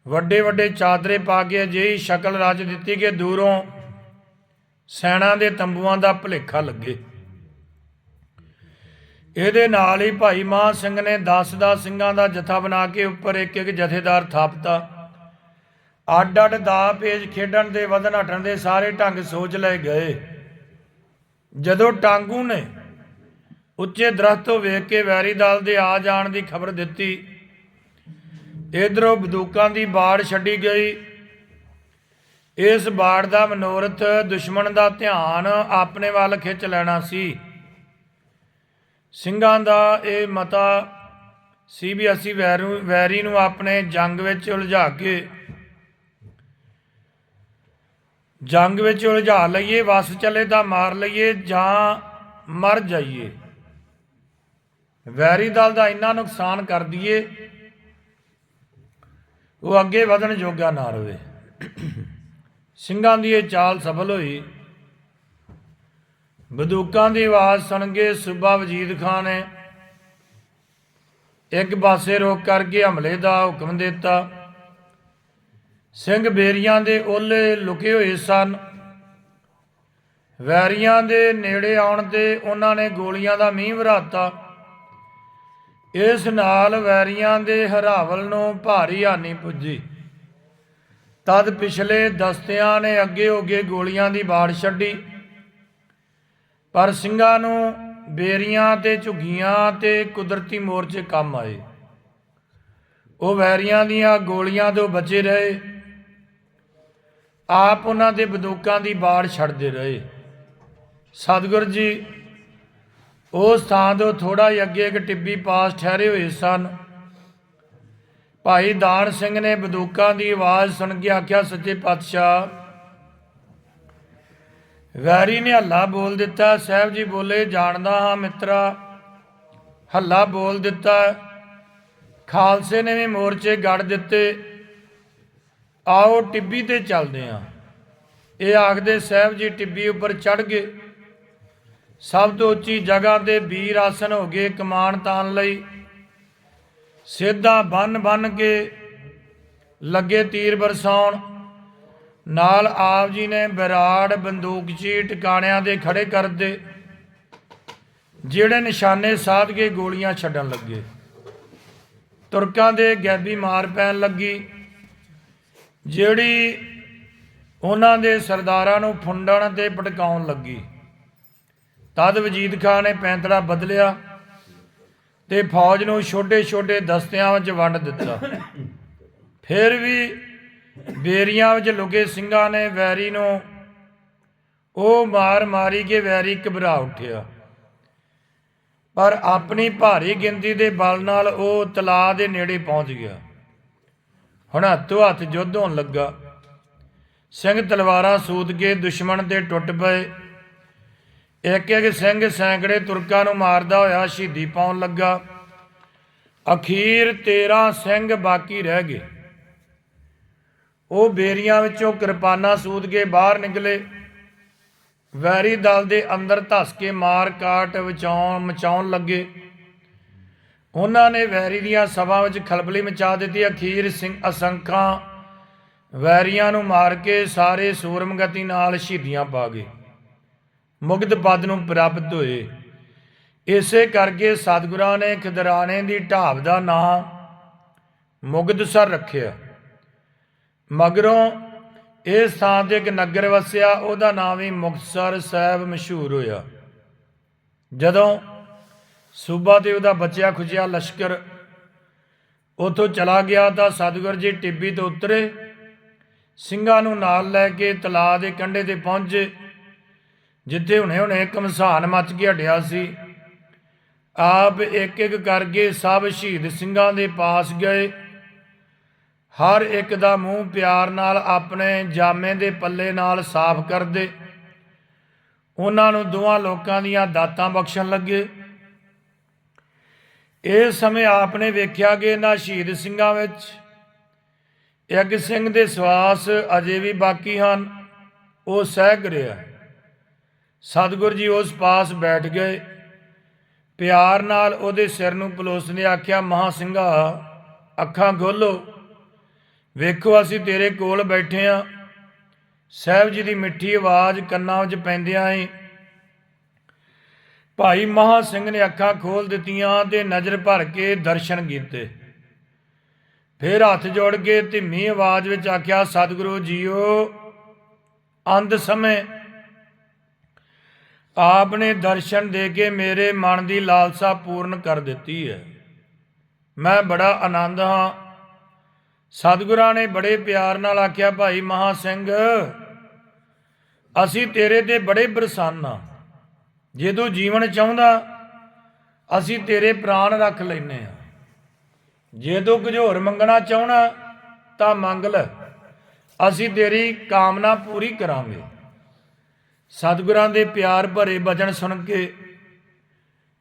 ਵੱਡੇ ਵੱਡੇ ਚਾਦਰੇ ਪਾ ਕੇ ਅਜਿਹੀ ਸ਼ਕਲ ਰਚ ਦਿੱਤੀ ਕਿ ਦੂਰੋਂ ਸੈਣਾ ਦੇ ਤੰਬੂਆਂ ਦਾ ਭੁਲੇਖਾ ਲੱਗੇ। ਇਹਦੇ ਨਾਲ ਹੀ ਭਾਈ ਮਾਨ ਸਿੰਘ ਨੇ 10-10 ਸਿੰਘਾਂ ਦਾ ਜਥਾ ਬਣਾ ਕੇ ਉੱਪਰ ਇੱਕ ਇੱਕ ਜਥੇਦਾਰ ਥਾਪਤਾ। ਅੱਡ ਅੱਡ ਦਾ ਪੇਜ ਖੇਡਣ ਦੇ, ਵਧਣ ਹਟਣ ਦੇ ਸਾਰੇ ਢੰਗ ਸੋਚ ਲਏ ਗਏ। ਜਦੋਂ ਟਾਂਗੂ ਨੇ ਉੱਚੇ ਦਰਖਤ ਤੋਂ ਵੇਖ ਕੇ ਵੈਰੀ ਦਲ ਦੇ ਆ ਜਾਣ ਦੀ ਖਬਰ ਦਿੱਤੀ। ਇਧਰੋਂ ਬੰਦੂਕਾਂ ਦੀ ਬਾੜ ਛੱਡੀ ਗਈ। ਇਸ ਬਾੜ ਦਾ ਮਨੋਰਥ ਦੁਸ਼ਮਣ ਦਾ ਧਿਆਨ ਆਪਣੇ ਵੱਲ ਖਿੱਚ ਲੈਣਾ ਸੀ। ਸਿੰਘਾਂ ਦਾ ਇਹ ਮਤਾ ਸੀ ਵੀ ਅਸੀਂ ਵੈਰੂ, ਵੈਰੀ ਨੂੰ ਆਪਣੇ ਜੰਗ ਵਿੱਚ ਉਲਝਾ ਕੇ, ਜੰਗ ਵਿੱਚ ਉਲਝਾ ਲਈਏ, ਵਸ ਚਲੇ ਤਾਂ ਮਾਰ ਲਈਏ ਜਾਂ ਮਰ ਜਾਈਏ। ਵੈਰੀ ਦਲ ਦਾ ਇੰਨਾ ਨੁਕਸਾਨ ਕਰ ਦਈਏ, ਉਹ ਅੱਗੇ ਵਧਣ ਜੋਗਾ ਨਾ ਰਹੇ ਸਿੰਘਾਂ ਦੀ ਇਹ ਚਾਲ ਸਫਲ ਹੋਈ। ਬੰਦੂਕਾਂ ਦੀ ਆਵਾਜ਼ ਸੁਣ ਕੇ ਸੂਬਾ ਵਜੀਦ ਖਾਨ ਨੇ ਇੱਕ ਪਾਸੇ ਰੋਕ ਕਰਕੇ ਹਮਲੇ ਦਾ ਹੁਕਮ ਦਿੱਤਾ। ਸਿੰਘ ਬੇਰੀਆਂ ਦੇ ਓਲੇ ਲੁਕੇ ਹੋਏ ਸਨ। ਵੈਰੀਆਂ ਦੇ ਨੇੜੇ ਆਉਣ ਤੇ ਉਹਨਾਂ ਨੇ ਗੋਲੀਆਂ ਦਾ ਮੀਂਹ ਵਰਾਤਾ। ਇਸ ਨਾਲ ਵੈਰੀਆਂ ਦੇ ਹਰਾਵਲ ਨੂੰ ਭਾਰੀ ਹਾਨੀ ਪੁੱਜੀ। ਤਦ ਪਿਛਲੇ ਦਸਤਿਆਂ ਨੇ ਅੱਗੇ ਹੋਗੇ ਗੋਲੀਆਂ ਦੀ ਬਾੜ ਛੱਡੀ। ਪਰ ਸਿੰਘਾਂ ਨੂੰ ਬੇਰੀਆਂ ਤੇ ਝੁੱਗੀਆਂ ਤੇ ਕੁਦਰਤੀ ਮੋਰਚੇ ਕੰਮ ਆਏ। ਉਹ ਵੈਰੀਆਂ ਦੀਆਂ ਗੋਲੀਆਂ ਤੋਂ ਬਚੇ ਰਹੇ। ਆਪ ਉਹਨਾਂ ਦੇ ਬੰਦੂਕਾਂ ਦੀ ਬਾੜ ਛੱਡਦੇ ਰਹੇ। ਸਤਿਗੁਰ ਜੀ ਉਸ ਥਾਂ ਤੋਂ ਥੋੜਾ ਹੀ ਅੱਗੇ ਇੱਕ ਟਿੱਬੀ ਪਾਸ ਠਹਿਰੇ ਹੋਏ ਸਨ। ਭਾਈ ਦਾਨ ਸਿੰਘ ਨੇ ਬੰਦੂਕਾਂ ਦੀ ਆਵਾਜ਼ ਸੁਣ ਕੇ ਆਖਿਆ, ਸੱਚੇ ਪਾਤਸ਼ਾਹ, ਵੈਰੀ ਨੇ ਹੱਲਾ ਬੋਲ ਦਿੱਤਾ। ਸਾਹਿਬ ਜੀ ਬੋਲੇ, ਜਾਣਦਾ ਹਾਂ ਮਿੱਤਰਾ, ਹੱਲਾ ਬੋਲ ਦਿੱਤਾ। ਖਾਲਸੇ ਨੇ ਵੀ ਮੋਰਚੇ ਗੜ ਦਿੱਤੇ। ਆਓ ਟਿੱਬੀ ਤੇ ਚੱਲਦੇ ਆਂ ਇਹ ਆਖਦੇ ਸਾਹਿਬ ਜੀ ਟਿੱਬੀ ਉੱਪਰ ਚੜ ਗਏ। ਸਭ ਤੋਂ ਉੱਚੀ ਜਗ੍ਹਾ ਤੇ ਵੀਰ ਆਸਨ ਹੋ ਗਏ ਕਮਾਨ ਤਾਨ ਲਈ। ਸਿੱਧਾ ਬੰਨ ਬੰਨ ਕੇ ਲੱਗੇ ਤੀਰ ਬਰਸਾਉਣ। ਨਾਲ ਆਪ ਜੀ ਨੇ ਵਿਰਾੜ ਬੰਦੂਕਚੀ ਟਿਕਾਣਿਆਂ ਦੇ ਖੜੇ ਕਰਦੇ ਜਿਹੜੇ ਨਿਸ਼ਾਨੇ ਸਾਧ ਕੇ ਗੋਲੀਆਂ ਛੱਡਣ ਲੱਗੇ। ਤੁਰਕਾਂ ਦੇ ਗੈਬੀ ਮਾਰ ਪੈਣ ਲੱਗੀ, ਜਿਹੜੀ ਉਹਨਾਂ ਦੇ ਸਰਦਾਰਾਂ ਨੂੰ ਫੁੰਡਣ ਤੇ ਪਟਕਾਉਣ ਲੱਗੀ। ਤਦ ਵਜੀਦ ਖਾਨ ਨੇ ਪੈਂਤੜਾ ਬਦਲਿਆ ਤੇ ਫੌਜ ਨੂੰ ਛੋਟੇ ਛੋਟੇ ਦਸਤਿਆਂ ਵਿੱਚ ਵੰਡ ਦਿੱਤਾ। ਫਿਰ ਵੀ ਬੇਰੀਆਂ ਵਿੱਚ ਲੁਕੇ ਸਿੰਘਾਂ ਨੇ ਵੈਰੀ ਨੂੰ ਉਹ ਮਾਰ ਮਾਰੀ ਕੇ ਵੈਰੀ ਘਬਰਾ ਉੱਠਿਆ। ਪਰ ਆਪਣੀ ਭਾਰੀ ਗਿਣਤੀ ਦੇ ਬਲ ਨਾਲ ਉਹ ਤਲਾ ਦੇ ਨੇੜੇ ਪਹੁੰਚ ਗਿਆ। ਹੁਣ ਹੱਥੋਂ ਹੱਥ ਯੁੱਧ ਹੋਣ ਲੱਗਾ। ਸਿੰਘ ਤਲਵਾਰਾਂ ਸੂਦ ਕੇ ਦੁਸ਼ਮਣ ਤੇ ਟੁੱਟ ਪਏ। ਇੱਕ ਇੱਕ ਸਿੰਘ ਸੈਂਕੜੇ ਤੁਰਕਾਂ ਨੂੰ ਮਾਰਦਾ ਹੋਇਆ ਸ਼ਹੀਦੀ ਪਾਉਣ ਲੱਗਾ। ਅਖੀਰ 13 ਸਿੰਘ ਬਾਕੀ ਰਹਿ ਗਏ। ਉਹ ਬੇਰੀਆਂ ਵਿੱਚੋਂ ਕਿਰਪਾਨਾਂ ਸੂਦ ਕੇ ਬਾਹਰ ਨਿਕਲੇ। ਵੈਰੀ ਦਲ ਦੇ ਅੰਦਰ ਧੱਸ ਕੇ ਮਾਰ ਕਾਟ ਵਿਚਾਉਣ ਮਚਾਉਣ ਲੱਗੇ। ਉਹਨਾਂ ਨੇ ਵੈਰੀ ਦੀਆਂ ਸਭਾ ਵਿੱਚ ਖਲਬਲੀ ਮਚਾ ਦਿੱਤੀ। ਅਖੀਰ ਸਿੰਘ ਅਸੰਖਾਂ ਵੈਰੀਆਂ ਨੂੰ ਮਾਰ ਕੇ ਸਾਰੇ ਸੂਰਮਗਤੀ ਨਾਲ ਸ਼ਹੀਦੀਆਂ ਪਾ ਗਏ। ਮੁਗਧ ਪਦ ਨੂੰ ਪ੍ਰਾਪਤ ਹੋਏ। ਇਸੇ ਕਰਕੇ ਸਤਿਗੁਰਾਂ ਨੇ ਖਿਦਰਾਣੇ ਦੀ ਢਾਬ ਦਾ ਨਾਂ ਮੁਗਧਸਰ ਰੱਖਿਆ। ਮਗਰੋਂ ਇਸ ਥਾਂ ਤੇ ਇੱਕ ਨਗਰ ਵਸਿਆ, ਉਹਦਾ ਨਾਮ ਹੀ ਮੁਕਤਸਰ ਸਾਹਿਬ ਮਸ਼ਹੂਰ ਹੋਇਆ। ਜਦੋਂ ਸੂਬਾ ਤੇ ਉਹਦਾ ਬਚਿਆ ਖੁਚਿਆ ਲਸ਼ਕਰ ਉਥੋਂ ਚਲਾ ਗਿਆ ਤਾਂ ਸਤਿਗੁਰ ਜੀ ਟਿੱਬੀ ਤੋਂ ਉਤਰੇ, ਸਿੰਘਾਂ ਨੂੰ ਨਾਲ ਲੈ ਕੇ ਤਲਾਅ ਦੇ ਕੰਢੇ ਤੇ ਪਹੁੰਚੇ। ਜਿੱਥੇ ਹੁਣੇ ਹੁਣੇ ਕਮਸਾਨ ਮੱਚ ਕੇ ਹਟਿਆ ਸੀ। ਆਪ ਇੱਕ ਇੱਕ ਕਰਕੇ ਸਭ ਸ਼ਹੀਦ ਸਿੰਘਾਂ ਦੇ ਪਾਸ ਗਏ। ਹਰ ਇੱਕ ਦਾ ਮੂੰਹ ਪਿਆਰ ਨਾਲ ਆਪਣੇ ਜਾਮੇ ਦੇ ਪੱਲੇ ਨਾਲ ਸਾਫ਼ ਕਰਦੇ। ਉਹਨਾਂ ਨੂੰ ਦੋਵਾਂ ਲੋਕਾਂ ਦੀਆਂ ਦਾਤਾਂ ਬਖਸ਼ਣ ਲੱਗੇ। ਇਹ ਸਮੇਂ ਆਪਨੇ ਵੇਖਿਆ ਕਿ ਇਹਨਾਂ ਸ਼ਹੀਦ ਸਿੰਘਾਂ ਵਿੱਚ ਇੱਕ ਸਿੰਘ ਦੇ ਸਵਾਸ ਅਜੇ ਵੀ ਬਾਕੀ ਹਨ। ਉਹ ਸਹਿ ਰਿਹਾ ਸਤਿਗੁਰ ਜੀ ਉਸ ਪਾਸ ਬੈਠ ਗਏ। ਪਿਆਰ ਨਾਲ ਉਹਦੇ ਸਿਰ ਨੂੰ ਪਲੋਸ ਨੇ ਆਖਿਆ, ਮਹਾ ਸਿੰਘਾ, ਅੱਖਾਂ ਖੋਲੋ। ਵੇਖੋ, ਅਸੀਂ ਤੇਰੇ ਕੋਲ ਬੈਠੇ ਆ। ਸਾਹਿਬ ਜੀ ਦੀ ਮਿੱਠੀ ਆਵਾਜ਼ ਕੰਨਾਂ ਵਿੱਚ ਪੈਂਦਿਆਂ ਏ ਭਾਈ ਮਹਾ ਸਿੰਘ ਨੇ ਅੱਖਾਂ ਖੋਲ ਦਿੱਤੀਆਂ ਤੇ ਨਜ਼ਰ ਭਰ ਕੇ ਦਰਸ਼ਨ ਕੀਤੇ। ਫਿਰ ਹੱਥ ਜੋੜ ਕੇ ਧੀਮੀ ਆਵਾਜ਼ ਵਿੱਚ ਆਖਿਆ, ਸਤਿਗੁਰੂ ਜੀਓ, ਅੰਧ ਸਮੇਂ ਆਪ ਨੇ ਦਰਸ਼ਨ ਦੇ ਕੇ ਮੇਰੇ ਮਨ ਦੀ ਲਾਲਸਾ ਪੂਰਨ ਕਰ ਦਿੱਤੀ ਹੈ। ਮੈਂ ਬੜਾ ਆਨੰਦ ਹਾਂ। ਸਤਿਗੁਰਾਂ ਨੇ ਬੜੇ ਪਿਆਰ ਨਾਲ ਆਖਿਆ, ਭਾਈ ਮਹਾ ਸਿੰਘ, ਅਸੀਂ ਤੇਰੇ ਤੇ ਬੜੇ ਪ੍ਰਸੰਨ ਹਾਂ। ਜੇ ਤੂੰ ਜੀਵਨ ਚਾਹੁੰਦਾ, ਅਸੀਂ ਤੇਰੇ ਪ੍ਰਾਣ ਰੱਖ ਲੈਨੇ ਆ ਜੇ ਤੂੰ ਕੁਝ ਹੋਰ ਮੰਗਣਾ ਚਾਹਣਾ ਤਾਂ ਮੰਗ ਲੈ। ਅਸੀਂ ਤੇਰੀ ਕਾਮਨਾ ਪੂਰੀ ਕਰਾਂਗੇ। ਸਤਿਗੁਰਾਂ ਦੇ ਪਿਆਰ ਭਰੇ ਬਚਨ ਸੁਣ ਕੇ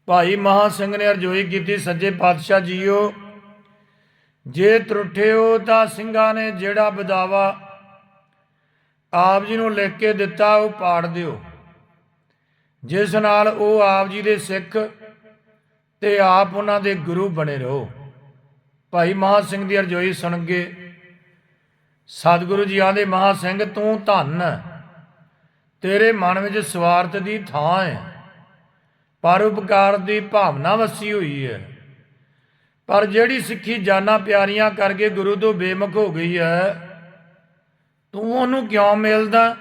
ਭਾਈ ਮਹਾ ਸਿੰਘ ਨੇ ਅਰਜ਼ੋਈ ਕੀਤੀ, ਸੱਜੇ ਪਾਤਸ਼ਾਹ ਜੀਓ, ਜੇ ਤਰੁੱਠਿਓ ਤਾਂ ਸਿੰਘਾਂ ਨੇ ਜਿਹੜਾ ਬਦਾਵਾ ਆਪ ਜੀ ਨੂੰ ਲਿਖ ਕੇ ਦਿੱਤਾ, ਉਹ ਪਾੜ ਦਿਓ। ਜਿਸ ਨਾਲ ਉਹ ਆਪ ਜੀ ਦੇ ਸਿੱਖ ਤੇ ਆਪ ਉਹਨਾਂ ਦੇ ਗੁਰੂ ਬਣੇ ਰਹੋ। ਭਾਈ ਮਹਾ ਸਿੰਘ ਦੀ ਅਰਜ਼ੋਈ ਸੁਣ ਕੇ ਸਤਿਗੁਰੂ ਜੀ ਆਂਦੇ ਮਹਾ ਸਿੰਘ, ਤੂੰ ਧੰਨ। ਤੇਰੇ ਮਨ ਵਿੱਚ ਸਵਾਰਥ ਦੀ ਥਾਂ ਹੈ। ਪਰਉਪਕਾਰ ਦੀ ਭਾਵਨਾ ਵਸੀ ਹੋਈ ਹੈ। ਪਰ ਜਿਹੜੀ ਸਿੱਖੀ ਜਾਨਾਂ ਪਿਆਰੀਆਂ ਕਰਕੇ ਗੁਰੂ ਤੋਂ ਬੇਮੁਖ ਹੋ ਗਈ ਹੈ, ਤੂੰ ਉਹਨੂੰ ਕਿਉਂ ਮਿਲਦਾ?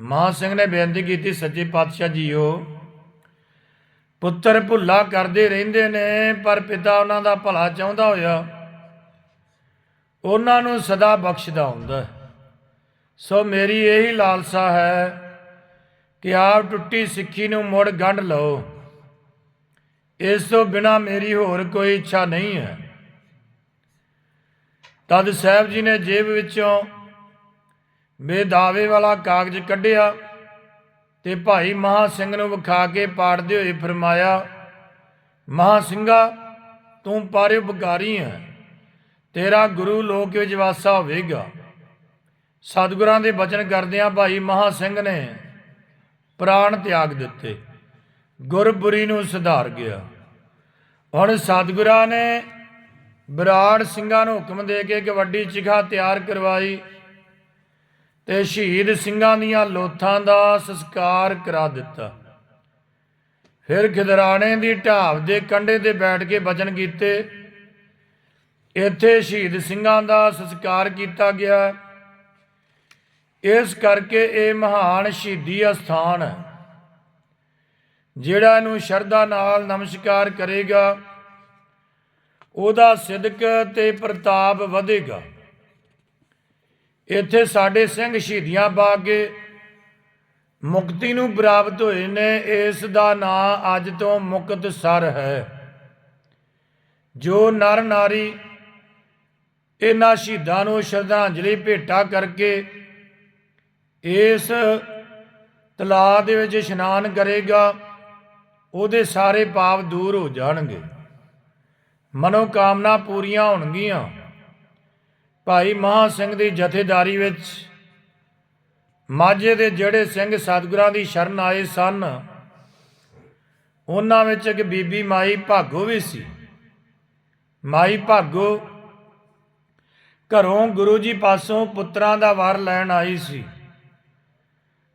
ਮਾਂ ਸਿੰਘ ਨੇ ਬੇਨਤੀ ਕੀਤੀ, ਸੱਚੇ ਪਾਤਸ਼ਾਹ ਜੀਓ, ਪੁੱਤਰ ਭੁੱਲਾ ਕਰਦੇ ਰਹਿੰਦੇ ਨੇ, ਪਰ ਪਿਤਾ ਉਹਨਾਂ ਦਾ ਭਲਾ ਚਾਹੁੰਦਾ ਹੋਇਆ। ਉਹਨਾਂ ਨੂੰ ਸਦਾ ਬਖਸ਼ਦਾ ਹੁੰਦਾ ਹੈ। ਸੋ ਮੇਰੀ ਇਹੀ ਲਾਲਸਾ ਹੈ ਕਿ ਆਪ ਟੁੱਟੀ ਸਿੱਖੀ ਨੂੰ ਮੁੜ ਗੰਢ ਲਓ। ਇਸ ਤੋਂ ਬਿਨਾ ਮੇਰੀ ਹੋਰ ਕੋਈ ਇੱਛਾ ਨਹੀਂ ਹੈ। ਤਦ ਸਾਹਿਬ ਜੀ ਨੇ ਜੇਬ ਵਿੱਚੋਂ ਬੇਦਾਵੇ ਵਾਲਾ ਕਾਗਜ਼ ਕੱਢਿਆ ਤੇ ਭਾਈ ਮਹਾ ਸਿੰਘ ਨੂੰ ਵਿਖਾ ਕੇ ਪਾੜਦੇ ਹੋਏ ਫਰਮਾਇਆ, ਮਹਾ ਸਿੰਘਾ, ਤੂੰ ਪਰਉਪਕਾਰੀ ਹੈ। ਤੇਰਾ ਗੁਰੂ ਲੋਕ ਵਿੱਚ ਵਾਸਾ ਹੋਵੇਗਾ। ਸਤਿਗੁਰਾਂ ਦੇ ਬਚਨ ਕਰਦਿਆਂ ਭਾਈ ਮਹਾ ਸਿੰਘ ਨੇ ਪ੍ਰਾਣ ਤਿਆਗ ਦਿੱਤੇ। ਗੁਰਬੁਰੀ ਨੂੰ ਸੁਧਾਰ ਗਿਆ। ਹੁਣ ਸਤਿਗੁਰਾਂ ਨੇ ਬਰਾੜ ਸਿੰਘਾਂ ਨੂੰ ਹੁਕਮ ਦੇ ਕੇ ਇੱਕ ਵੱਡੀ ਚਿਖਾ ਤਿਆਰ ਕਰਵਾਈ ਤੇ ਸ਼ਹੀਦ ਸਿੰਘਾਂ ਦੀਆਂ ਲੋਥਾਂ ਦਾ ਸੰਸਕਾਰ ਕਰਾ ਦਿੱਤਾ। ਫਿਰ ਖਿਦਰਾਣੇ ਦੀ ਢਾਬ ਦੇ ਕੰਢੇ ਤੇ ਬੈਠ ਕੇ ਬਚਨ ਕੀਤੇ। ਇੱਥੇ ਸ਼ਹੀਦ ਸਿੰਘਾਂ ਦਾ ਸੰਸਕਾਰ ਕੀਤਾ ਗਿਆ। ਇਸ ਕਰਕੇ ਇਹ ਮਹਾਨ ਸ਼ਹੀਦੀ ਅਸਥਾਨ ਹੈ। ਜਿਹੜਾ ਇਹਨੂੰ ਸ਼ਰਧਾ ਨਾਲ ਨਮਸਕਾਰ ਕਰੇਗਾ, ਉਹਦਾ ਸਿਦਕ ਤੇ ਪ੍ਰਤਾਪ ਵਧੇਗਾ। ਇੱਥੇ ਸਾਡੇ ਸਿੰਘ ਸ਼ਹੀਦੀਆਂ ਪਾ ਕੇ ਮੁਕਤੀ ਨੂੰ ਪ੍ਰਾਪਤ ਹੋਏ ਨੇ, ਇਸ ਦਾ ਨਾਂ ਅੱਜ ਤੋਂ ਮੁਕਤ ਸਰ ਹੈ। ਜੋ ਨਰ ਨਾਰੀ ਇਹਨਾਂ ਸ਼ਹੀਦਾਂ ਨੂੰ ਸ਼ਰਧਾਂਜਲੀ ਭੇਟਾ ਕਰਕੇ ਇਸ ਤਲਾਅ ਦੇ ਵਿੱਚ ਇਸ਼ਨਾਨ ਕਰੇਗਾ, ਉਹਦੇ ਸਾਰੇ ਪਾਪ ਦੂਰ ਹੋ ਜਾਣਗੇ। ਮਨੋ ਕਾਮਨਾ ਪੂਰੀਆਂ ਹੋਣਗੀਆਂ। ਭਾਈ ਮਹਾ ਸਿੰਘ ਦੀ ਜਥੇਦਾਰੀ ਵਿੱਚ ਮਾਝੇ ਦੇ ਜਿਹੜੇ ਸਿੰਘ ਸਤਿਗੁਰਾਂ ਦੀ ਸ਼ਰਨ ਆਏ ਸਨ, ਉਹਨਾਂ ਵਿੱਚ ਇੱਕ ਬੀਬੀ ਮਾਈ ਭਾਗੋ ਵੀ ਸੀ। ਮਾਈ ਭਾਗੋ ਘਰੋਂ ਗੁਰੂ ਜੀ ਪਾਸੋਂ ਪੁੱਤਰਾਂ ਦਾ ਵਰ ਲੈਣ ਆਈ ਸੀ।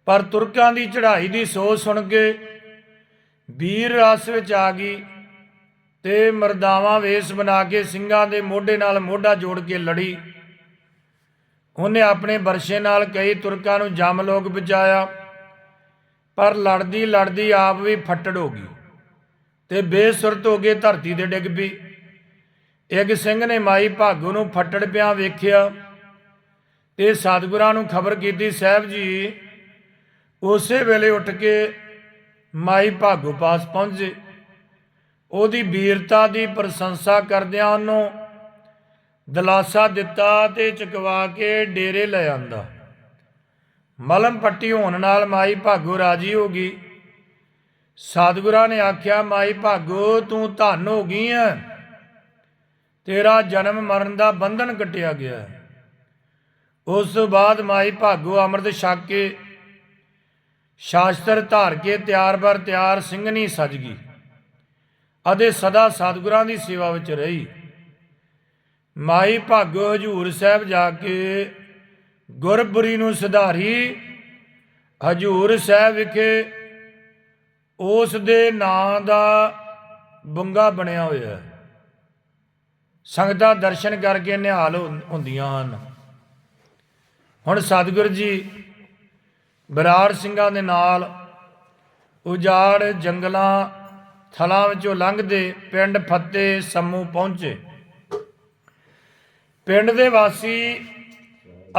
ਪਰ ਤੁਰਕਾਂ ਦੀ ਚੜ੍ਹਾਈ ਦੀ ਸੋਚ ਸੁਣ ਕੇ ਵੀਰ ਰਸ ਵਿੱਚ ਆ ਗਈ ਤੇ ਮਰਦਾਵਾ ਵੇਸ ਬਣਾ ਕੇ ਸਿੰਘਾਂ ਦੇ ਮੋਢੇ ਨਾਲ ਮੋਢਾ ਜੋੜ ਕੇ ਲੜੀ। ਉਹਨੇ ਆਪਣੇ ਵਰਸ਼ੇ ਨਾਲ ਕਈ ਤੁਰਕਾਂ ਨੂੰ ਜਮ ਲੋਕ ਬਚਾਇਆ, ਪਰ ਲੜਦੀ ਲੜਦੀ ਆਪ ਵੀ ਫੱਟੜ ਹੋ ਗਈ ਤੇ ਬੇਸੁਰਤ ਹੋ ਕੇ ਧਰਤੀ ਤੇ ਡਿੱਗ ਪਈ। ਇੱਕ ਸਿੰਘ ਨੇ ਮਾਈ ਭਾਗੋ ਨੂੰ ਫੱਟੜ ਪਿਆ ਵੇਖਿਆ ਤੇ ਸਤਿਗੁਰਾਂ ਨੂੰ ਖਬਰ ਕੀਤੀ, ਸਾਹਿਬ ਜੀ ਉਸੇ ਵੇਲੇ ਉੱਠ ਕੇ ਮਾਈ ਭਾਗੋ ਪਾਸ ਪਹੁੰਚੇ। ਉਹਦੀ ਵੀਰਤਾ ਦੀ ਪ੍ਰਸ਼ੰਸਾ ਕਰਦਿਆਂ ਉਹਨੂੰ ਦਲਾਸਾ ਦਿੱਤਾ ਤੇ ਚੁਕਵਾ ਕੇ ਡੇਰੇ ਲੈ ਆਂਦਾ। ਮਲਮ ਪੱਟੀ ਹੋਣ ਨਾਲ ਮਾਈ ਭਾਗੋ ਰਾਜੀ ਹੋ ਗਈ। ਸਤਿਗੁਰਾਂ ਨੇ ਆਖਿਆ, ਮਾਈ ਭਾਗੋ, ਤੂੰ ਧਨ ਹੋ ਗਈ ਐ। ਤੇਰਾ ਜਨਮ ਮਰਨ ਦਾ ਬੰਧਨ ਕਟਿਆ ਗਿਆ। ਉਸ ਤੋਂ ਬਾਅਦ ਮਾਈ ਭਾਗੋ ਅੰਮ੍ਰਿਤ ਛਕ ਕੇ ਸ਼ਾਸਤਰ ਧਾਰ ਕੇ ਤਿਆਰ ਬਰ ਤਿਆਰ ਸਿੰਘਣੀ ਸਜ ਗਈ ਅਤੇ ਸਦਾ ਸਤਿਗੁਰਾਂ ਦੀ ਸੇਵਾ ਵਿੱਚ ਰਹੀ। ਮਾਈ ਭਾਗੋ ਹਜੂਰ ਸਾਹਿਬ ਜਾ ਕੇ ਗੁਰਬੁਰੀ ਨੂੰ ਸੁਧਾਰੀ। ਹਜੂਰ ਸਾਹਿਬ ਵਿਖੇ ਉਸ ਦੇ ਨਾਂ ਦਾ ਬੰਗਾ ਬਣਿਆ ਹੋਇਆ ਹੈ। ਸੰਗਤਾਂ ਦਰਸ਼ਨ ਕਰਕੇ ਨਿਹਾਲ ਹੁੰ- ਹੁੰਦੀਆਂ ਹਨ। ਹੁਣ ਸਤਿਗੁਰ ਜੀ ਬਰਾੜ ਸਿੰਘਾਂ ਦੇ ਨਾਲ ਉਜਾੜ ਜੰਗਲਾਂ, ਥਲਾਂ ਵਿੱਚੋਂ ਲੰਘਦੇ ਪਿੰਡ ਫੱਤੇ ਸੰਮੂ ਪਹੁੰਚੇ। ਪਿੰਡ ਦੇ ਵਾਸੀ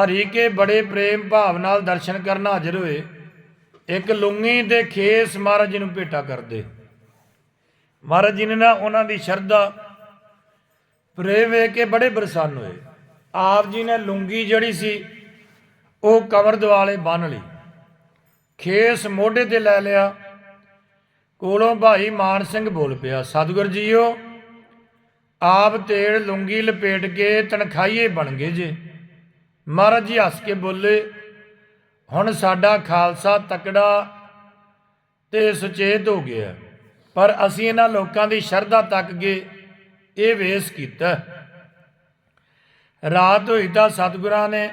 ਹਰੀਕੇ ਬੜੇ ਪ੍ਰੇਮ ਭਾਵ ਨਾਲ ਦਰਸ਼ਨ ਕਰਨ ਹਾਜ਼ਰ ਹੋਏ। ਇੱਕ ਲੁੰਗੀ ਤੇ ਖੇਸ ਮਹਾਰਾਜ ਜੀ ਨੂੰ ਭੇਟਾ ਕਰਦੇ। ਮਹਾਰਾਜ ਜੀ ਨੇ ਨਾ ਉਹਨਾਂ ਦੀ ਸ਼ਰਧਾ, ਪ੍ਰੇਮ ਵੇਖ ਕੇ ਬੜੇ ਪ੍ਰਸੰਨ ਹੋਏ। ਆਪ ਜੀ ਨੇ ਲੁੰਗੀ ਜਿਹੜੀ ਸੀ, ਉਹ ਕਮਰ ਦੁਆਲੇ ਬੰਨ ਲਈ। ਖੇਸ ਮੋਢੇ ਤੇ ਲੈ ਲਿਆ। ਕੋਲੋਂ ਭਾਈ ਮਾਨ ਸਿੰਘ ਬੋਲ ਪਿਆ, ਸਤਿਗੁਰ ਜੀਓ, ਆਪ ਤੇੜ ਲੁੰਗੀ ਲਪੇਟ ਕੇ ਤਨਖਾਈਏ ਬਣ ਗਏ ਜੇ। ਮਹਾਰਾਜ ਜੀ ਹੱਸ ਕੇ ਬੋਲੇ, ਹੁਣ ਸਾਡਾ ਖਾਲਸਾ ਤਕੜਾ ਤੇ ਸੁਚੇਤ ਹੋ ਗਿਆ, ਪਰ ਅਸੀਂ ਇਹਨਾਂ ਲੋਕਾਂ ਦੀ ਸ਼ਰਧਾ ਤੱਕ ਗਏ ਇਹ ਵੇਸ ਕੀਤਾ। ਰਾਤ ਹੋਈ ਤਾਂ ਸਤਿਗੁਰਾਂ ਨੇ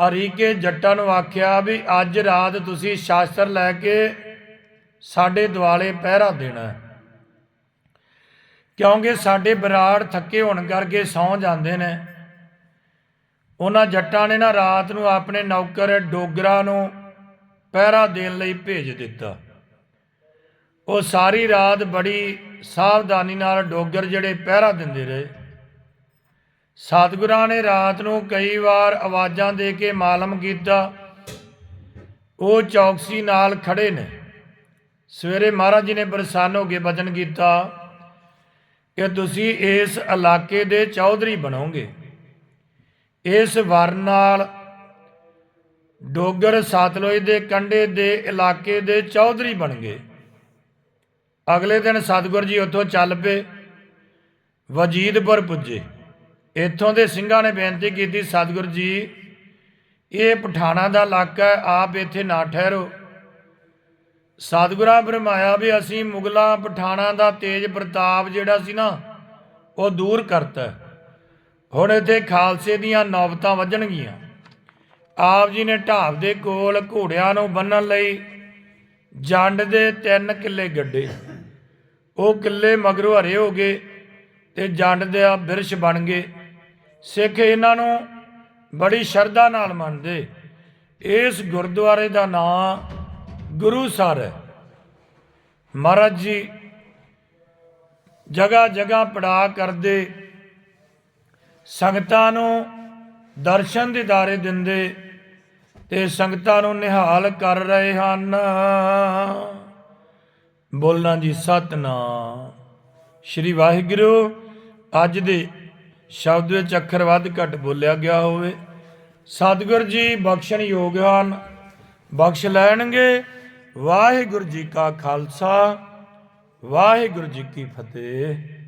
ਹਰੀਕੇ ਜੱਟਾਂ ਨੂੰ ਆਖਿਆ ਵੀ ਅੱਜ ਰਾਤ ਤੁਸੀਂ ਸ਼ਾਸਤਰ ਲੈ ਕੇ ਸਾਡੇ ਦਿਵਾਲੇ ਪਹਿਰਾ ਦੇਣਾ ਕਿਉਂਕਿ ਸਾਡੇ ਬਰਾੜ ਥੱਕੇ ਹੋਣ ਕਰਕੇ ਸੌਂ ਜਾਂਦੇ ਨੇ। ਉਹਨਾਂ ਜੱਟਾਂ ਨੇ ਨਾ ਰਾਤ ਨੂੰ ਆਪਣੇ ਨੌਕਰ ਡੋਗਰਾ ਨੂੰ ਪਹਿਰਾ ਦੇਣ ਲਈ ਭੇਜ ਦਿੱਤਾ। ਉਹ ਸਾਰੀ ਰਾਤ ਬੜੀ ਸਾਵਧਾਨੀ ਨਾਲ ਡੋਗਰ ਜਿਹੜੇ ਪਹਿਰਾ ਦਿੰਦੇ ਰਹੇ। ਸਤਿਗੁਰਾਂ ਨੇ ਰਾਤ ਨੂੰ ਕਈ ਵਾਰ ਆਵਾਜ਼ਾਂ ਦੇ ਕੇ ਮਾਲਮ ਕੀਤਾ। ਉਹ ਚੌਕਸੀ ਨਾਲ ਖੜੇ ਨੇ। ਸਵੇਰੇ ਮਹਾਰਾਜ ਜੀ ਨੇ ਪ੍ਰਸੰਨ ਹੋ ਕੇ ਬਚਨ ਕੀਤਾ ਕਿ ਤੁਸੀਂ ਇਸ ਇਲਾਕੇ ਦੇ ਚੌਧਰੀ ਬਣੋਗੇ। ਇਸ ਵਰ ਨਾਲ ਡੋਗਰ ਸਤਲੁਜ ਦੇ ਕੰਢੇ ਦੇ ਇਲਾਕੇ ਦੇ ਚੌਧਰੀ ਬਣ ਗਏ। ਅਗਲੇ ਦਿਨ ਸਤਿਗੁਰ ਜੀ ਉੱਥੋਂ ਚੱਲ ਪਏ। ਵਜੀਦਪੁਰ ਪੁੱਜੇ। ਇੱਥੋਂ ਦੇ ਸਿੰਘਾਂ ਨੇ ਬੇਨਤੀ ਕੀਤੀ, ਸਤਿਗੁਰ ਜੀ, ਇਹ ਪਠਾਣਾ ਦਾ ਇਲਾਕਾ ਹੈ, ਆਪ ਇੱਥੇ ਨਾ ਠਹਿਰੋ। ਸਤਿਗੁਰਾਂ ਫਰਮਾਇਆ ਵੀ ਅਸੀਂ ਮੁਗਲਾਂ ਪਠਾਣਾ ਦਾ ਤੇਜ ਪ੍ਰਤਾਪ ਜਿਹੜਾ ਸੀ ਨਾ, ਉਹ ਦੂਰ ਕਰਤਾ ਹੁਣ ਇੱਥੇ ਖਾਲਸੇ ਦੀਆਂ ਨੌਬਤਾਂ ਵੱਜਣਗੀਆਂ। ਆਪ ਜੀ ਨੇ ਢਾਬ ਦੇ ਕੋਲ ਘੋੜਿਆਂ ਨੂੰ ਬੰਨਣ ਲਈ ਜੰਡ ਦੇ ਤਿੰਨ ਕਿੱਲੇ ਗੱਡੇ। ਉਹ ਕਿੱਲੇ ਮਗਰੋਂ ਹਰੇ ਹੋ ਗਏ ਤੇ ਜੰਡ ਦੇ ਆ ਬਿਰਸ਼ ਬਣ ਗਏ। ਸਿੱਖ ਇਹਨਾਂ ਨੂੰ ਬੜੀ ਸ਼ਰਧਾ ਨਾਲ ਮੰਨਦੇ। ਇਸ ਗੁਰਦੁਆਰੇ ਦਾ ਨਾਮ ਗੁਰੂ ਸਰ ਹੈ। ਮਹਾਰਾਜ ਜੀ ਜਗਾ ਜਗਾ ਪੜਾ ਕਰਦੇ, ਸੰਗਤਾਂ ਨੂੰ ਦਰਸ਼ਨ ਦਿਦਾਰੇ ਦਿੰਦੇ ਤੇ ਸੰਗਤਾਂ ਨੂੰ ਨਿਹਾਲ ਕਰ ਰਹੇ ਹਨ। ਬੋਲਣਾ ਜੀ ਸਤਨਾਮ। ਸ਼੍ਰੀ ਵਾਹਿਗੁਰੂ, ਅੱਜ ਦੇ ਸ਼ਬਦ ਵਿੱਚ ਅੱਖਰ ਵੱਧ ਘੱਟ ਬੋਲਿਆ ਗਿਆ ਹੋਵੇ। ਸਤਿਗੁਰ ਜੀ ਬਖਸ਼ਣ ਯੋਗ ਹਨ। ਬਖਸ਼ ਲੈਣਗੇ ਵਾਹਿਗੁਰੂ ਜੀ ਕਾ ਖਾਲਸਾ, ਵਾਹਿਗੁਰੂ ਜੀ ਕੀ ਫਤਿਹ।